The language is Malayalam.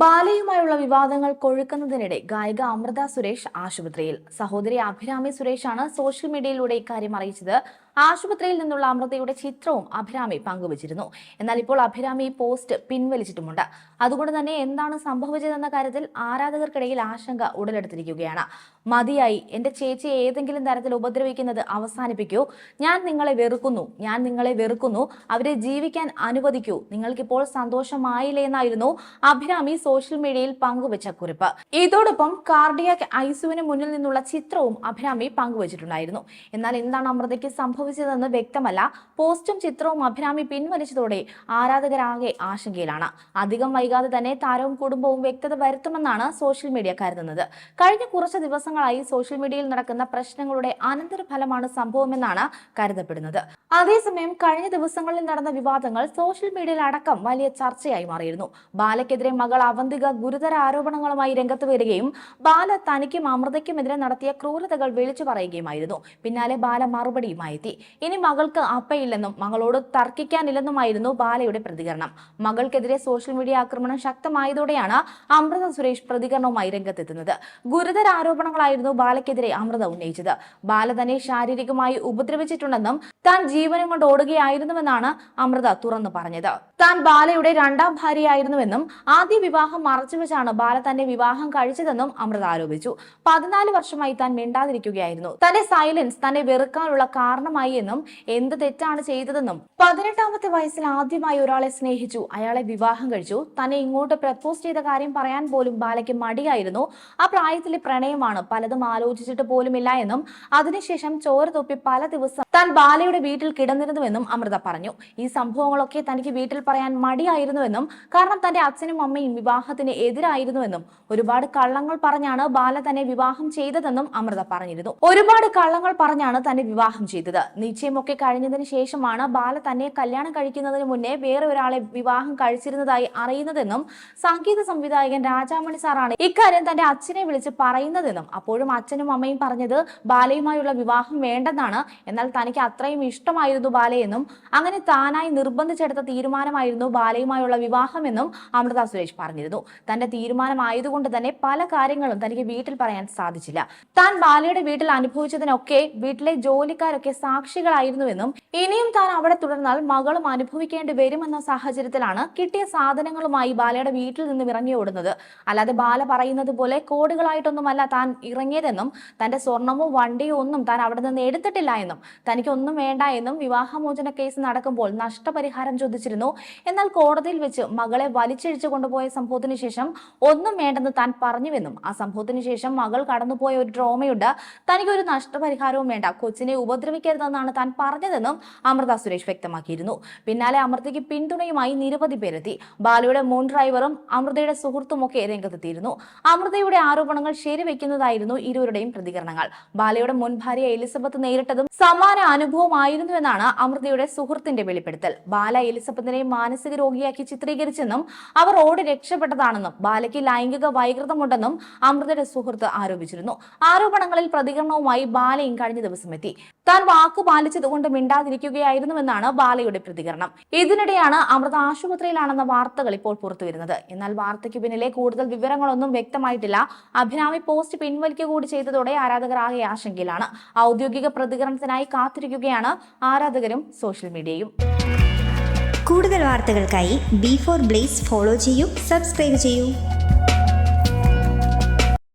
ബാലയുമായുള്ള വിവാദങ്ങൾ കൊഴുക്കുന്നതിനിടെ ഗായിക അമൃത സുരേഷ് ആശുപത്രിയിൽ. സഹോദരി അഭിരാമി സുരേഷാണ് സോഷ്യൽ മീഡിയയിലൂടെ ഇക്കാര്യം അറിയിച്ചത്. ആശുപത്രിയിൽ നിന്നുള്ള അമൃതയുടെ ചിത്രവും അഭിരാമി പങ്കുവച്ചിരുന്നു. എന്നാൽ ഇപ്പോൾ അഭിരാമി പോസ്റ്റ് പിൻവലിച്ചിട്ടുമുണ്ട്. അതുകൊണ്ട് തന്നെ എന്താണ് സംഭവിച്ചതെന്ന കാര്യത്തിൽ ആരാധകർക്കിടയിൽ ആശങ്ക ഉടലെടുത്തിരിക്കുകയാണ്. മതിയായി. എന്റെ ചേച്ചിയെ ഏതെങ്കിലും തരത്തിൽ ഉപദ്രവിക്കുന്നത് അവസാനിപ്പിക്കൂ. ഞാൻ നിങ്ങളെ വെറുക്കുന്നു. ഞാൻ നിങ്ങളെ വെറുക്കുന്നു. അവരെ ജീവിക്കാൻ അനുവദിക്കൂ. നിങ്ങൾക്കിപ്പോൾ സന്തോഷമായില്ലേ എന്നായിരുന്നു അഭിരാമി സോഷ്യൽ മീഡിയയിൽ പങ്കുവച്ച കുറിപ്പ്. ഇതോടൊപ്പം കാർഡിയാക് ഐസുവിന് മുന്നിൽ നിന്നുള്ള ചിത്രവും അഭിരാമി പങ്കുവച്ചിട്ടുണ്ടായിരുന്നു. എന്നാൽ എന്താണ് അമൃതയ്ക്ക് സംഭവിച്ചതെന്ന് വ്യക്തമല്ല. പോസ്റ്റും ചിത്രവും അഭിരാമി പിൻവലിച്ചതോടെ ആരാധകരാകെ ആശങ്കയിലാണ്. അധികം വൈകാതെ തന്നെ താരവും കുടുംബവും വ്യക്തത വരുത്തുമെന്നാണ് സോഷ്യൽ മീഡിയ കരുതുന്നത്. കഴിഞ്ഞ കുറച്ച് ദിവസങ്ങളായി സോഷ്യൽ മീഡിയയിൽ നടക്കുന്ന പ്രശ്നങ്ങളുടെ അനന്തരഫലമാണ് സംഭവമെന്നാണ് കരുതപ്പെടുന്നത്. അതേസമയം കഴിഞ്ഞ ദിവസങ്ങളിൽ നടന്ന വിവാദങ്ങൾ സോഷ്യൽ മീഡിയയിൽ അടക്കം വലിയ ചർച്ചയായി മാറിയിരുന്നു. ബാലയ്ക്കെതിരെ മകൾ അവന്തിക ഗുരുതര ആരോപണങ്ങളുമായി രംഗത്ത് വരികയും ബാല തനിക്കും അമൃതയ്ക്കുമെതിരെ നടത്തിയ ക്രൂരതകൾ വിളിച്ചു പറയുകയുമായിരുന്നു. പിന്നാലെ ബാല മറുപടിയുമായി എത്തി. ഇനി മകൾക്ക് അപ്പയില്ലെന്നും മകളോട് തർക്കിക്കാനില്ലെന്നുമായിരുന്നു ബാലയുടെ പ്രതികരണം. മകൾക്കെതിരെ സോഷ്യൽ മീഡിയ ആക്രമണം ശക്തമായതോടെയാണ് അമൃത സുരേഷ് പ്രതികരണവുമായി രംഗത്തെത്തുന്നത്. ഗുരുതര ആരോപണങ്ങളായിരുന്നു ബാലയ്ക്കെതിരെ അമൃത ഉന്നയിച്ചത്. ബാല തന്നെ ശാരീരികമായി ഉപദ്രവിച്ചിട്ടുണ്ടെന്നും താൻ ജീവനം കൊണ്ട് ഓടുകയായിരുന്നുവെന്നാണ് അമൃത തുറന്നു പറഞ്ഞത്. താൻ ബാലയുടെ രണ്ടാം ഭാര്യയായിരുന്നുവെന്നും ആദ്യ വിവാഹം മറച്ചുവെച്ചാണ് ബാല തന്നെ വിവാഹം കഴിച്ചതെന്നും അമൃത ആരോപിച്ചു. പതിനാല് വർഷമായി താൻ മിണ്ടാതിരിക്കുകയായിരുന്നു. തന്റെ സൈലൻസ് തന്നെ വെറുക്കാനുള്ള കാരണമായി എന്നും എന്ത് തെറ്റാണ് ചെയ്തതെന്നും പതിനെട്ടാമത്തെ വയസ്സിൽ ആദ്യമായി ഒരാളെ സ്നേഹിച്ചു. അയാളെ വിവാഹം കഴിച്ചു. തന്നെ ഇങ്ങോട്ട് പ്രപ്പോസ് ചെയ്ത കാര്യം പറയാൻ പോലും ബാലയ്ക്ക് മടിയായിരുന്നു. ആ പ്രായത്തിലെ പ്രണയമാണ് പലതും ആലോചിച്ചിട്ട് പോലുമില്ല എന്നും അതിനുശേഷം ചോര തൊപ്പി പല ദിവസം താൻ ബാലയുടെ വീട്ടിൽ കിടന്നിരുന്നുവെന്നും അമൃത പറഞ്ഞു. ഈ സംഭവങ്ങളൊക്കെ തനിക്ക് വീട്ടിൽ പറയാൻ മടിയായിരുന്നുവെന്നും കാരണം തന്റെ അച്ഛനും അമ്മയും വിവാഹത്തിന് എതിരായിരുന്നുവെന്നും ഒരുപാട് കള്ളങ്ങൾ പറഞ്ഞാണ് ബാല തന്നെ വിവാഹം ചെയ്തതെന്നും അമൃത പറഞ്ഞിരുന്നു. ഒരുപാട് കള്ളങ്ങൾ പറഞ്ഞാണ് തന്നെ വിവാഹം ചെയ്തത്. നിശ്ചയമൊക്കെ കഴിഞ്ഞതിന് ശേഷമാണ് ബാല തന്നെ കല്യാണം കഴിക്കുന്നതിന് മുന്നേ വേറെ ഒരാളെ വിവാഹം കഴിച്ചിരുന്നതായി അറിയുന്നതെന്നും സംഗീത സംവിധായകൻ രാജാമണി സാറാണ് ഇക്കാര്യം തന്റെ അച്ഛനെ വിളിച്ച് പറയുന്നതെന്നും അപ്പോഴും അച്ഛനും അമ്മയും പറഞ്ഞത് ബാലയുമായുള്ള വിവാഹം വേണ്ടെന്നാണ്. എന്നാൽ തനിക്ക് അത്രയും ഇഷ്ടമായിരുന്നു ബാലയെന്നും അങ്ങനെ താനായി നിർബന്ധിച്ചെടുത്ത തീരുമാനമായിരുന്നു ബാലയുമായുള്ള വിവാഹമെന്നും അമൃത സുരേഷ് പറഞ്ഞിരുന്നു. തന്റെ തീരുമാനമായതുകൊണ്ട് തന്നെ പല കാര്യങ്ങളും തനിക്ക് വീട്ടിൽ പറയാൻ സാധിച്ചില്ല. താൻ ബാലയുടെ വീട്ടിൽ അനുഭവിച്ചതിനൊക്കെ വീട്ടിലെ ജോലിക്കാരൊക്കെ സാക്ഷികളായിരുന്നുവെന്നും ഇനിയും താൻ അവിടെ തുടർന്നാൽ മകളും അനുഭവിക്കേണ്ടി വരുമെന്ന സാഹചര്യത്തിലാണ് കിട്ടിയ സാധനങ്ങളുമായി ബാലയുടെ വീട്ടിൽ നിന്നും ഇറങ്ങി ഓടുന്നത്. അല്ലാതെ ബാല പറയുന്നത് പോലെ കോടുകളായിട്ടൊന്നുമല്ല താൻ ഇറങ്ങിയതെന്നും തന്റെ സ്വർണമോ വണ്ടിയോ ഒന്നും താൻ അവിടെ നിന്ന് എടുത്തിട്ടില്ല എന്നും തനിക്കൊന്നും വേണ്ട എന്നും വിവാഹമോചന കേസ് നടക്കുമ്പോൾ നഷ്ടപരിഹാരം ചോദിച്ചിരുന്നു. എന്നാൽ കോടതിയിൽ വെച്ച് മകളെ വലിച്ചിഴിച്ചു കൊണ്ടുപോയ സംഭവത്തിന് ശേഷം ഒന്നും വേണ്ടെന്ന് താൻ പറഞ്ഞുവെന്നും ആ സംഭവത്തിന് ശേഷം മകൾ കടന്നുപോയ ഒരു ഡ്രോമയുണ്ട്. തനിക്കൊരു നഷ്ടപരിഹാരവും വേണ്ട. കൊച്ചിനെ ഉപദ്രവിക്കരുതെന്നാണ് താൻ പറഞ്ഞതെന്നും അമൃത സുരേഷ് വ്യക്തമാക്കിയിരുന്നു. പിന്നാലെ അമൃതയ്ക്ക് പിന്തുണയുമായി നിരവധി പേരെത്തി. ബാലയുടെ മുൻ ഡ്രൈവറും അമൃതയുടെ സുഹൃത്തുമൊക്കെ രംഗത്തെത്തിയിരുന്നു. അമൃതയുടെ ആരോപണങ്ങൾ ശരിവെക്കുന്നതായിരുന്നു ഇരുവരുടെയും പ്രതികരണങ്ങൾ. ബാലയുടെ മുൻ ഭാര്യ എലിസബത്ത് നേരിട്ടതും സമാന അനുഭവമായിരുന്നുവെന്നാണ് അമൃതയുടെ സുഹൃത്തിന്റെ വെളിപ്പെടുത്തൽ. ബാല എലിസബത്തിനെ മാനസിക രോഗിയാക്കി ചിത്രീകരിച്ചെന്നും അവർ ഓടി രക്ഷപ്പെട്ടതാണെന്നും ബാലയ്ക്ക് ലൈംഗിക വൈകൃതമുണ്ടെന്നും അമൃതയുടെ സുഹൃത്ത് ആരോപിച്ചിരുന്നു. ആരോപണങ്ങളിൽ പ്രതികരണവുമായി ബാലയും കഴിഞ്ഞ ദിവസം എത്തി താൻ വാക്ക് പാലിച്ചതുകൊണ്ട് മിണ്ടാതിരിക്കുകയായിരുന്നുവെന്നാണ് ബാലയുടെ പ്രതികരണം. ഇതിനിടെയാണ് അമൃത ആശുപത്രിയിലാണെന്ന വാർത്തകൾ ഇപ്പോൾ പുറത്തുവരുന്നത്. എന്നാൽ വാർത്തയ്ക്ക് പിന്നിലെ കൂടുതൽ വിവരങ്ങളൊന്നും വ്യക്തമായിട്ടില്ല. അഭിരാമി പോസ്റ്റ് പിൻവലിക്കുക കൂടി ചെയ്തതോടെ ആരാധകർ ആകെ ആശങ്കയിലാണ്. ഔദ്യോഗിക പ്രതികരണത്തിനായി കാത്തിരിക്കുകയാണ് ആരാധകരും സോഷ്യൽ മീഡിയയും. കൂടുതൽ വാർത്തകൾക്കായി ബി ഫോർ ബ്ലേസ് ഫോളോ ചെയ്യൂ സബ്സ്ക്രൈബ് ചെയ്യൂ.